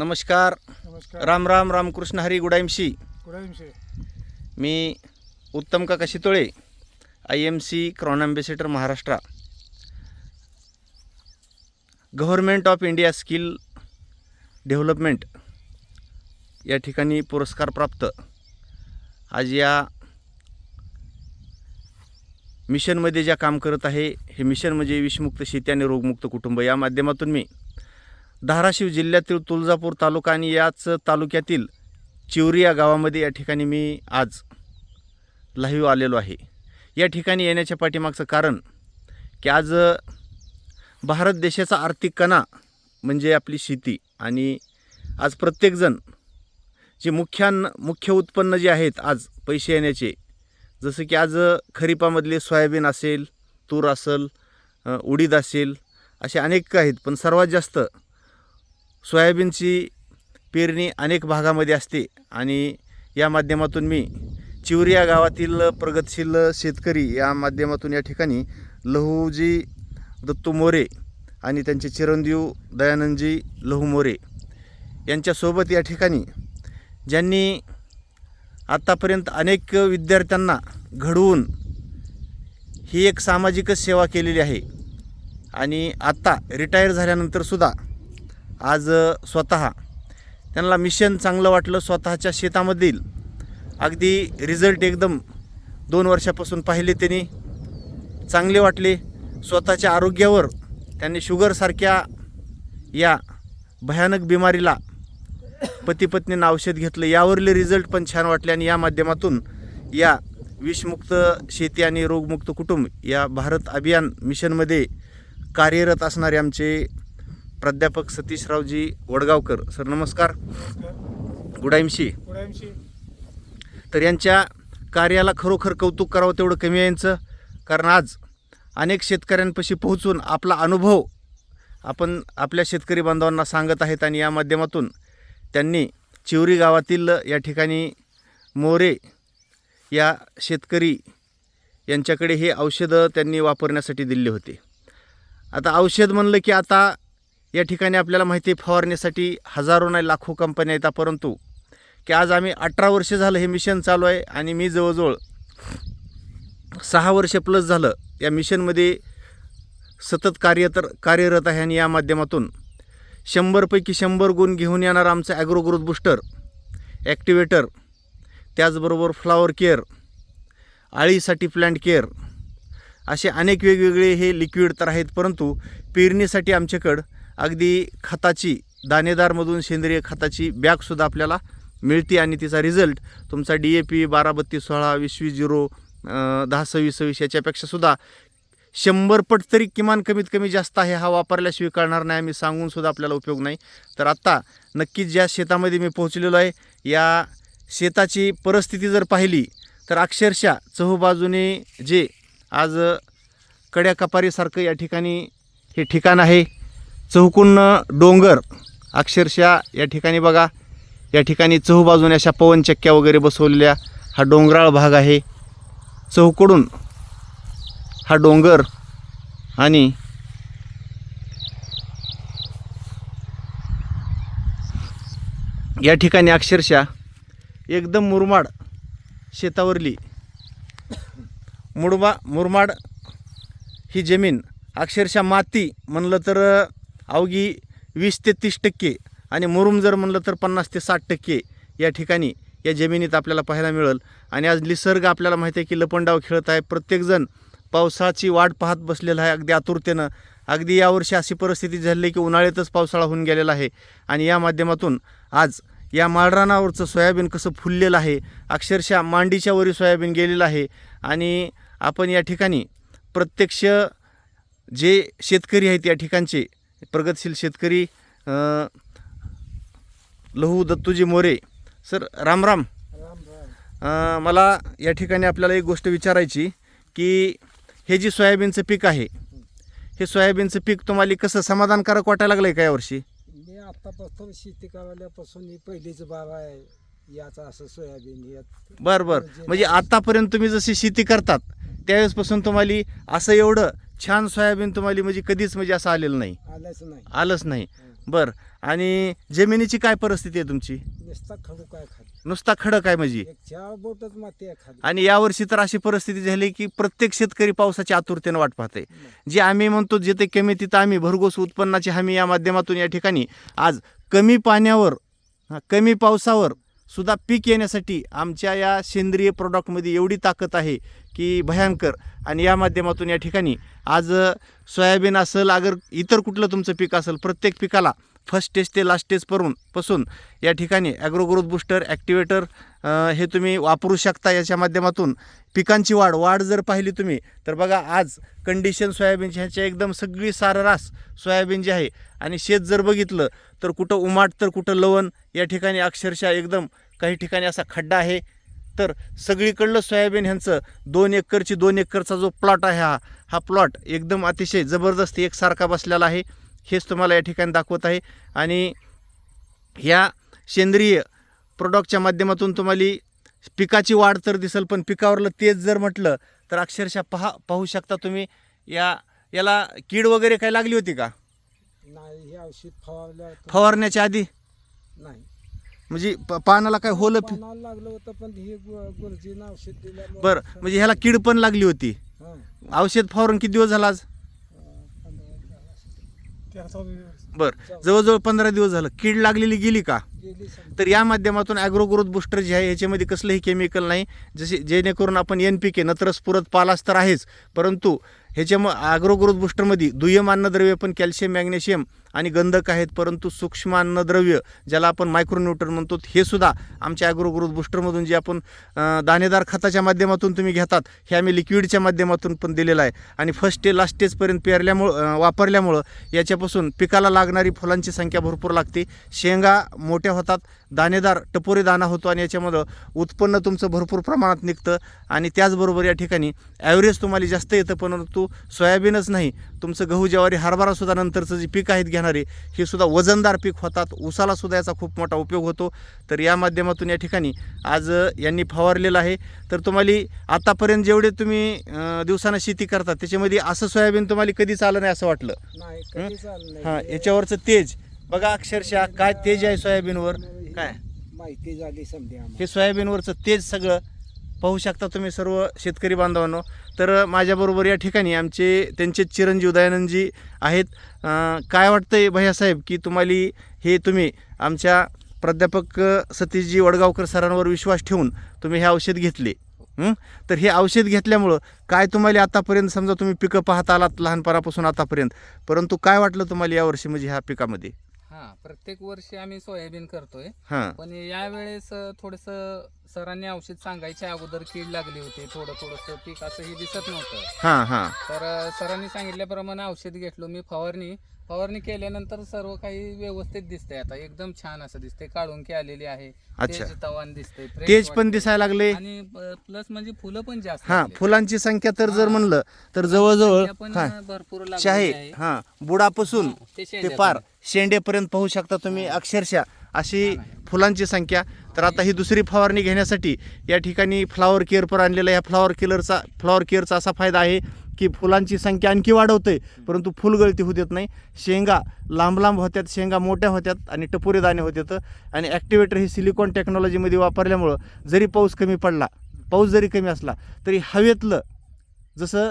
नमस्कार. नमस्कार. राम राम रामकृष्ण हरी गुडाईमशी. मी उत्तम काका Shitole I M C Crohn ambassador Maharashtra. Government of India skill development या ठिकाणी पुरस्कार प्राप्त. आज या मिशनमध्ये ज्या काम करत आहे हे मिशन म्हणजे विषमुक्त शेती आणि रोगमुक्त कुटुंब या माध्यमातून मी धाराशिव जिल्ह्यातील तुळजापूर तालुका आणि याच तालुक्यातील चिवरी या गावामध्ये या ठिकाणी मी आज लाईव्ह आलेलो आहे. या ठिकाणी येण्याच्या पाठीमागचं कारण की आज भारत देशाचा आर्थिक कणा म्हणजे आपली शेती आणि आज प्रत्येकजण जे मुख्यान्न मुख्य उत्पन्न जे आहेत आज पैसे येण्याचे जसं की आज खरीपामधले सोयाबीन असेल तूर असेल उडीद असेल असे अनेक आहेत पण सर्वात जास्त सोयाबीनची पेरणी अनेक भागामध्ये असते आणि या माध्यमातून मी चिवरी या गावातील प्रगतशील शेतकरी या माध्यमातून या ठिकाणी लहूजी दत्तू मोरे आणि त्यांचे चिरंजीव दयानंदजी लहू मोरे यांच्यासोबत या ठिकाणी ज्यांनी आत्तापर्यंत अनेक विद्यार्थ्यांना घडवून ही एक सामाजिकच सेवा केलेली आहे. आणि आत्ता रिटायर झाल्यानंतरसुद्धा आज स्वतः. त्यांना मिशन चांगलं वाटलं स्वतःच्या शेतामधील. अगदी रिझल्ट एकदम दोन वर्षापासून पाहिले त्यांनी. चांगले वाटले. स्वतःच्या आरोग्यावर त्यांनी शुगरसारख्या या भयानक बिमारीला पती पत्नीनं औषध घेतलं. यावरले रिझल्ट पण छान वाटले आणि या माध्यमातून या विषमुक्त शेती आणि रोगमुक्त कुटुंब या भारत अभियान मिशनमध्ये कार्यरत असणारे आमचे प्राध्यापक सतीशरावजी वडगावकर. सर नमस्कार. गुडाईमशी. तर यांच्या कार्याला खरोखर कौतुक करावं तेवढं कमी आहे यांचं. कारण आज अनेक शेतकऱ्यांपाशी पोहोचून आपला अनुभव आपण आपल्या शेतकरी बांधवांना सांगत आहेत आणि या माध्यमातून त्यांनी चिवरी गावातील या ठिकाणी मोरे या शेतकरी यांच्याकडे हे औषधं त्यांनी वापरण्यासाठी दिले होते. आता औषध म्हणलं की आता या ठिकाणी आपल्याला माहिती आहे फवारण्यासाठी हजारो नाही लाखो कंपन्या येतात परंतु की आज आम्ही अठरा वर्ष झालं हे मिशन चालू आहे आणि मी जवळजवळ सहा वर्ष प्लस झालं या मिशनमध्ये सतत कार्य तर कार्यरत आहे आणि या माध्यमातून शंभरपैकी शंभर गुण घेऊन येणार आमचं ॲग्रो ग्रोथ बुस्टर ॲक्टिवेटर त्याचबरोबर फ्लावर केअर आळीसाठी प्लांट केअर असे अनेक वेगवेगळे हे लिक्विड तर आहेत. परंतु पेरणीसाठी आमच्याकडं अगदी खताची दाणेदारमधून सेंद्रिय खताची बॅगसुद्धा आपल्याला मिळते आणि तिचा रिझल्ट तुमचा डी ए पी बारा बत्तीस सोळा वीस वीस झिरो दहा सव्वीस सव्वीस याच्यापेक्षासुद्धा शंभरपट शंभर पट तरी किमान कमीत कमी जास्त आहे हा वापरल्याशिवाय कळणार नाही आम्ही सांगूनसुद्धा आपल्याला उपयोग नाही. तर आत्ता नक्कीच ज्या शेतामध्ये मी पोहोचलेलो आहे या शेताची परिस्थिती जर पाहिली तर अक्षरशः चहूबाजूने जे आज कड्या कपारीसारखं या ठिकाणी हे ठिकाण आहे. चौकुन डोंगर अक्षरशः या ठिकाणी बघा या ठिकाणी चहूबाजूने अशा पवनचक्क्या वगैरे बसवलेल्या हा डोंगराळ भाग आहे. चहूकडून हा डोंगर आणि या ठिकाणी अक्षरशः एकदम मुरमाड शेतावरली. मुडमा मुरमाड ही जमीन अक्षरशः माती म्हणलं तर अवघी वीस ते तीस टक्के आणि मुरुम जर म्हणलं तर पन्नास ते साठ टक्के या ठिकाणी या जमिनीत आपल्याला पाहायला मिळेल. आणि आज निसर्ग आपल्याला माहिती आहे की लपंडाव खेळत आहे. प्रत्येकजण पावसाची वाट पाहत बसलेला आहे. अगदी आतुरतेनं. अगदी यावर्षी अशी परिस्थिती झाली आहे की उन्हाळ्यातच पावसाळा होऊन गेलेला आहे. आणि या माध्यमातून आज या माळरानावरचं सोयाबीन कसं फुललेलं आहे. अक्षरशः मांडीच्या वरी सोयाबीन गेलेलं आहे. आणि आपण या ठिकाणी प्रत्यक्ष जे शेतकरी आहेत या ठिकाणचे प्रगतशील शेतकरी लहू दत्तूजी मोरे. सर राम राम. मला या ठिकाणी आपल्याला एक गोष्ट विचारायची की हे जे सोयाबीनचं पीक आहे हे सोयाबीनचं पीक तुम्हाला कसं समाधानकारक वाटायला लागलं आहे का यावर्षी मी आतापासून शेती करायल्यापासून ही पहिलीच बाब आहे. याचं असं सोयाबीन यात बरं बरं. म्हणजे आतापर्यंत तुम्ही जशी शेती करतात त्यावेळेसपासून तुम्हाला असं एवढं छान सोयाबीन तुम्हाला म्हणजे कधीच म्हणजे असं आलेलं नाही. आलंच नाही. आलंच नाही. बरं. आणि जमिनीची काय परिस्थिती आहे तुमची? नुसता खाली. खडक आहे म्हणजे? एक चार बोटच माती आहे खाली. आणि यावर्षी तर अशी परिस्थिती झाली की प्रत्येक शेतकरी पावसाची आतुरतेनं वाट पाहते जे आम्ही म्हणतो जिथे कमी तिथं आम्ही. भरघोस उत्पन्नाची हमी या माध्यमातून या ठिकाणी. आज कमी पाण्यावर हा, कमी पावसावर सुद्धा पीक येण्यासाठी आमच्या या सेंद्रिय प्रॉडक्टमध्ये एवढी ताकद आहे की भयंकर. आणि या माध्यमातून या ठिकाणी आज सोयाबीन असेल अगर इतर कुठलं तुमचं पीक असेल प्रत्येक पिकाला फर्स्ट स्टेज ते लास्ट स्टेज परून पासून या ठिकाणी ॲग्रोग्रोथ बूस्टर बुस्टर ॲक्टिवेटर हे तुम्ही वापरू शकता याच्या माध्यमातून. पिकांची वाढ वाढ जर पाहिली तुम्ही तर बघा आज कंडिशन सोयाबीनची ह्याच्या एकदम सगळी साररास सोयाबीन जी आहे. आणि शेत जर बघितलं तर कुठं उमाट तर कुठं लवण या ठिकाणी अक्षरशः एकदम काही ठिकाणी असा खड्डा आहे. तर सगळीकडलं सोयाबीन ह्यांचं दोन एकरची दोन एकरचा जो प्लॉट आहे हा हा प्लॉट एकदम अतिशय जबरदस्त एकसारखा बसलेला आहे. हेच तुम्हाला या ठिकाणी दाखवत आहे. आणि ह्या सेंद्रिय प्रोडक्टच्या माध्यमातून तुम्हाला पिकाची वाढ तर दिसेल पण पिकावरलं तेज जर म्हटलं तर अक्षरशः पहा पाहू शकता तुम्ही या याला कीड वगैरे काय लागली होती का? नाही हे औषध फवारण्याच्या आधी? नाही. म्हणजे प- पानाला काय होलं फि- पानाला लागलं होतं पण हे गु- गुरुजीनं औषध दिल्यामुळे बरं म्हणजे ह्याला कीड पण लागली होती. हां. औषध फवारून किती दिवस झाला आज? बरं जवळजवळ पंधरा दिवस झालं. कीड लागलेली गेली का? गेली समजा. तर या माध्यमातून ॲग्रो ग्रोथ बुस्टर जे आहे याच्यामध्ये कसलंही केमिकल नाही जसे जेणेकरून आपण एन पी के नत्र स्फुरत पालास तर आहेच. परंतु ह्याच्या मग ॲग्रो ग्रोथ बुस्टरमध्ये दुय्यम अन्नद्रव्य पण कॅल्शियम मॅग्नेशियम आणि गंधक आहेत परंतु सूक्ष्म अन्नद्रव्य ज्याला आपण मायक्रोन्यूट्रन म्हणतो हे सुद्धा आमच्या ॲग्रोग्रोथ बुस्टरमधून जे आपण दाणेदार खताच्या माध्यमातून तुम्ही घेतात हे आम्ही लिक्विडच्या माध्यमातून पण दिलेलं आहे. आणि फर्स्ट स्टेज लास्ट स्टेजपर्यंत पेरल्यामुळं वापरल्यामुळं याच्यापासून पिकाला लागणारी फुलांची संख्या भरपूर लागते. शेंगा मोठ्या होतात दाणेदार टपोरी दाणा होतो आणि याच्यामधं उत्पन्न तुमचं भरपूर प्रमाणात निघतं. आणि त्याचबरोबर या ठिकाणी ॲव्हरेज तुम्हाला जास्त येतं परंतु सोयाबीनच नाही. तुमचं गहू ज्वारी हरभरासुद्धा नंतरचं जे पीक आहेत घेणारे हे सुद्धा वजनदार पीक होतात. ऊसाला सुद्धा याचा खूप मोठा उपयोग होतो. तर या माध्यमातून या ठिकाणी आज यांनी फवारलेलं आहे. तर तुम्हाला आतापर्यंत जेवढे तुम्ही दिवसानं शेती करतात त्याच्यामध्ये असं सोयाबीन तुम्हाला कधीच आलं नाही असं वाटलं? हां? याच्यावरचं तेज. बघा अक्षरशः काय तेज आहे सोयाबीनवर. काय? माहिती झाली समजे हे सोयाबीनवरचं तेज सगळं पाहू शकता तुम्ही सर्व शेतकरी बांधवांनो. तर माझ्याबरोबर या ठिकाणी आमचे त्यांचे चिरंजीव दयानंदजी आहेत. काय वाटतंय भैयासाहेब की तुम्हाला हे तुम्ही आमच्या प्राध्यापक सतीशजी वडगावकर सरांवर विश्वास ठेवून तुम्ही हे औषध घेतले? तर हे औषध घेतल्यामुळं काय तुम्हाला आतापर्यंत समजा तुम्ही पिकं पाहत आलात लहानपणापासून आतापर्यंत परंतु काय वाटलं तुम्हाला यावर्षी म्हणजे ह्या पिकामध्ये? हा प्रत्येक वर्षी आम्ही सोयाबीन करतोय. हां. पण यावेळेस थोडस सरांनी औषध सांगायच्या अगोदर कीड लागली होती थोडं थोडस पीक असं हे दिसत नव्हतं हां हां तर अ, सरांनी सांगितल्याप्रमाणे औषध घेतलो मी फवारणी फवारणी केल्यानंतर सर्व काही व्यवस्थित दिसतंय आता एकदम छान असं दिसतंय काढून की आलेली आहे अच्छा. तेज तवान दिसतंय fresh तेज पण वाटतंय. दिसायला लागले आणि प्लस म्हणजे फुलं पण जास्त हा. फुलांची संख्या तर जर. म्हणलं तर जवळजवळ पण हा भरपूर लागलेली चाहे आहे. हा बुडापासून ते ते. पार शेंडेपर्यंत पाहू शकता तुम्ही अक्षरशः अशी फुलांची संख्या. तर आता ही दुसरी फवारणी घेण्यासाठी या ठिकाणी फ्लावर केअर पर आणलेला या फ्लावर किलरचा फ्लावर केअरचा असा फायदा आहे की फुलांची संख्या आणखी वाढवते परंतु फुलगळती होऊ देत नाही. शेंगा लांब लांब होत्यात शेंगा मोठ्या होत्यात आणि टपोरे दाणे होतात आणि ॲक्टिवेटर हे सिलिकॉन टेक्नॉलॉजीमध्ये वापरल्यामुळं जरी पाऊस कमी पडला पाऊस जरी कमी असला तरी हवेतलं जसं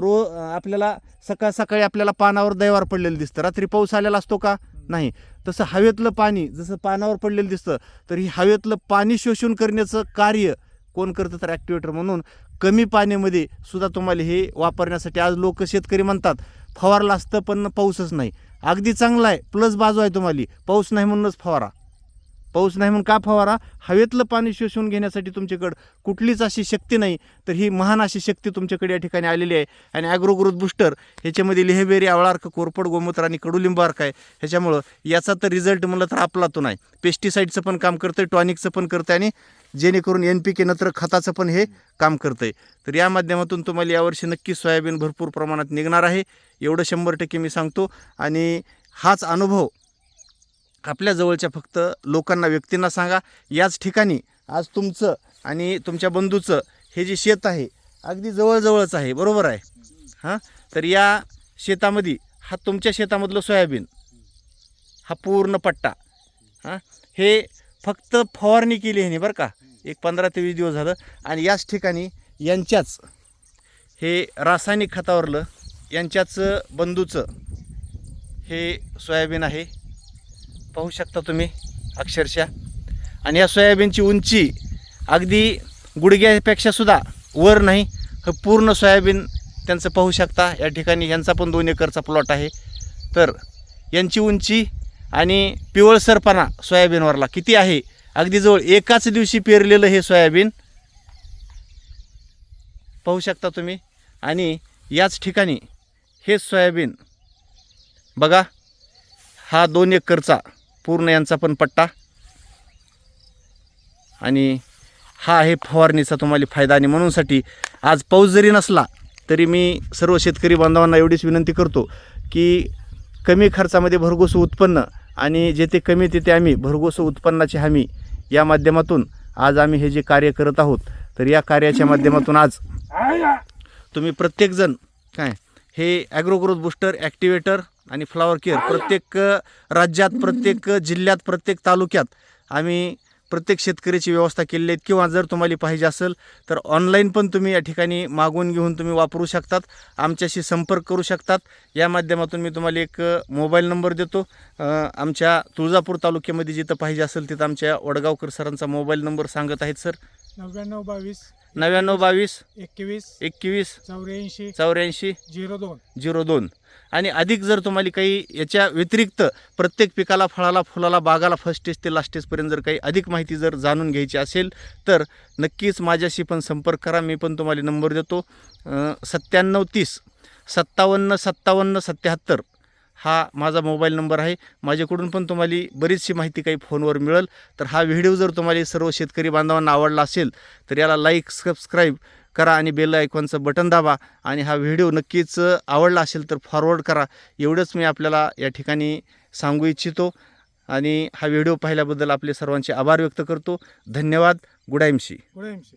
रो आपल्याला सकाळ सकाळी आपल्याला पानावर दैवार पडलेलं दिसतं. रात्री पाऊस आलेला असतो का? नाही. तसं हवेतलं पाणी जसं पानावर पडलेलं दिसतं तर ही हवेतलं पाणी शोषून करण्याचं कार्य कोण करतं तर ॲक्टिवेटर म्हणून कमी पाण्यामध्ये सुद्धा तुम्हाला हे वापरण्यासाठी आज लोक शेतकरी म्हणतात फवारला असतं पण पाऊसच नाही. अगदी चांगला आहे प्लस बाजू आहे तुम्हाला. पाऊस नाही म्हणूनच फवारा. पाऊस नाही म्हणून का फवारा? हवेतलं पाणी शोषून घेण्यासाठी तुमच्याकडं कुठलीच अशी शक्ती नाही. तर ही महान अशी शक्ती तुमच्याकडे या ठिकाणी आलेली आहे. आणि ॲग्रोग्रोथ बुस्टर ह्याच्यामध्ये लिहेबेरी आवळार्क कोरपड गोमूत्र आणि कडुलिंबार्क आहे. ह्याच्यामुळं याचा तर रिझल्ट म्हणलं तर आपला तो नाही. पेस्टिसाईडचं पण काम करतं टॉनिकचं पण करतं आणि जेणेकरून एन पी के नंतर खताचं पण हे काम करतं आहे तर या माध्यमातून तुम्हाला यावर्षी नक्की सोयाबीन भरपूर प्रमाणात निघणार आहे. एवढं शंभर टक्के मी सांगतो. आणि हाच अनुभव आपल्या जवळच्या फक्त लोकांना व्यक्तींना सांगा याच ठिकाणी आज तुमचं आणि तुमच्या बंधूचं हे जे शेत आहे अगदी जवळजवळच आहे बरोबर आहे? हां? तर या शेतामध्ये हा तुमच्या शेतामधलं सोयाबीन हा पूर्ण पट्टा हां? हे फक्त फवारणी केली ह्याने बरं का एक पंधरा ते वीस दिवस झालं आणि याच ठिकाणी यांच्याच हे रासायनिक खतावरलं यांच्याच बंधूचं हे सोयाबीन आहे. पाहू शकता तुम्ही अक्षरशः. आणि या सोयाबीनची उंची अगदी गुडघ्यापेक्षा सुद्धा वर नाही हे पूर्ण सोयाबीन त्यांचं पाहू शकता. या ठिकाणी यांचा पण दोन एकरचा प्लॉट आहे. तर यांची उंची आणि पिवळसरपणा सोयाबीनवरला किती आहे? अगदी जवळ एकाच दिवशी पेरलेलं हे सोयाबीन. पाहू शकता तुम्ही. आणि याच ठिकाणी हे सोयाबीन. बघा हा दोन एकरचा पूर्ण यांचा पण पट्टा. आणि हा आहे फवारणीचा तुम्हाला फायदा आणि म्हणूनसाठी आज पाऊस जरी नसला तरी मी सर्व शेतकरी बांधवांना एवढीच विनंती करतो की कमी खर्चामध्ये भरघोस उत्पन्न आणि जेथे कमी तिथे आम्ही भरघोस उत्पन्नाची हमी या माध्यमातून आज आम्ही हे जे कार्य करत आहोत तर या कार्याच्या माध्यमातून आज तुम्ही प्रत्येकजण काय हे ॲग्रोग्रोथ बुस्टर ॲक्टिवेटर आणि फ्लावर केअर. प्रत्येक राज्यात प्रत्येक जिल्ह्यात प्रत्येक तालुक्यात आम्ही प्रत्येक शेतकऱ्याची व्यवस्था केलेली आहेत. किंवा जर तुम्हाला पाहिजे असेल तर ऑनलाईन पण तुम्ही या ठिकाणी मागवून घेऊन तुम्ही वापरू शकतात. आमच्याशी संपर्क करू शकतात. या माध्यमातून मी तुम्हाला एक मोबाईल नंबर देतो. आमच्या तुळजापूर तालुक्यामध्ये जिथं पाहिजे असेल तिथं आमच्या वडगावकर सरांचा मोबाईल नंबर सांगत आहेत सर. नव्याण्णव बावीस नव्याण्णव बावीस एकवीस एकवीस चौऱ्याऐंशी चौऱ्याऐंशी झिरो दोन. झिरो दोन. आणि अधिक जर तुम्हाला काही याच्या व्यतिरिक्त प्रत्येक पिकाला फळाला फुलाला बागाला फर्स्ट स्टेज ते लास्ट स्टेजपर्यंत जर काही अधिक माहिती जर जाणून घ्यायची असेल तर नक्कीच माझ्याशी पण संपर्क करा. मी पण तुम्हाला नंबर देतो. सत्त्याण्णव तीस सत्तावन्न सत्तावन्न सत्याहत्तर हा माझा मोबाईल नंबर आहे. माझ्याकडून पण तुम्हाला बरीचशी माहिती काही फोनवर मिळेल. तर हा व्हिडिओ जर तुम्हाला सर्व शेतकरी बांधवांना आवडला असेल तर याला लाईक सबस्क्राईब करा आणि बेल आयकॉनचं बटन दाबा आणि हा व्हिडिओ नक्कीच आवडला असेल तर फॉरवर्ड करा. एवढंच मी आपल्याला या ठिकाणी सांगू इच्छितो आणि हा व्हिडिओ पाहिल्याबद्दल आपले सर्वांचे आभार व्यक्त करतो. धन्यवाद. गुडायमशी गुडायमशी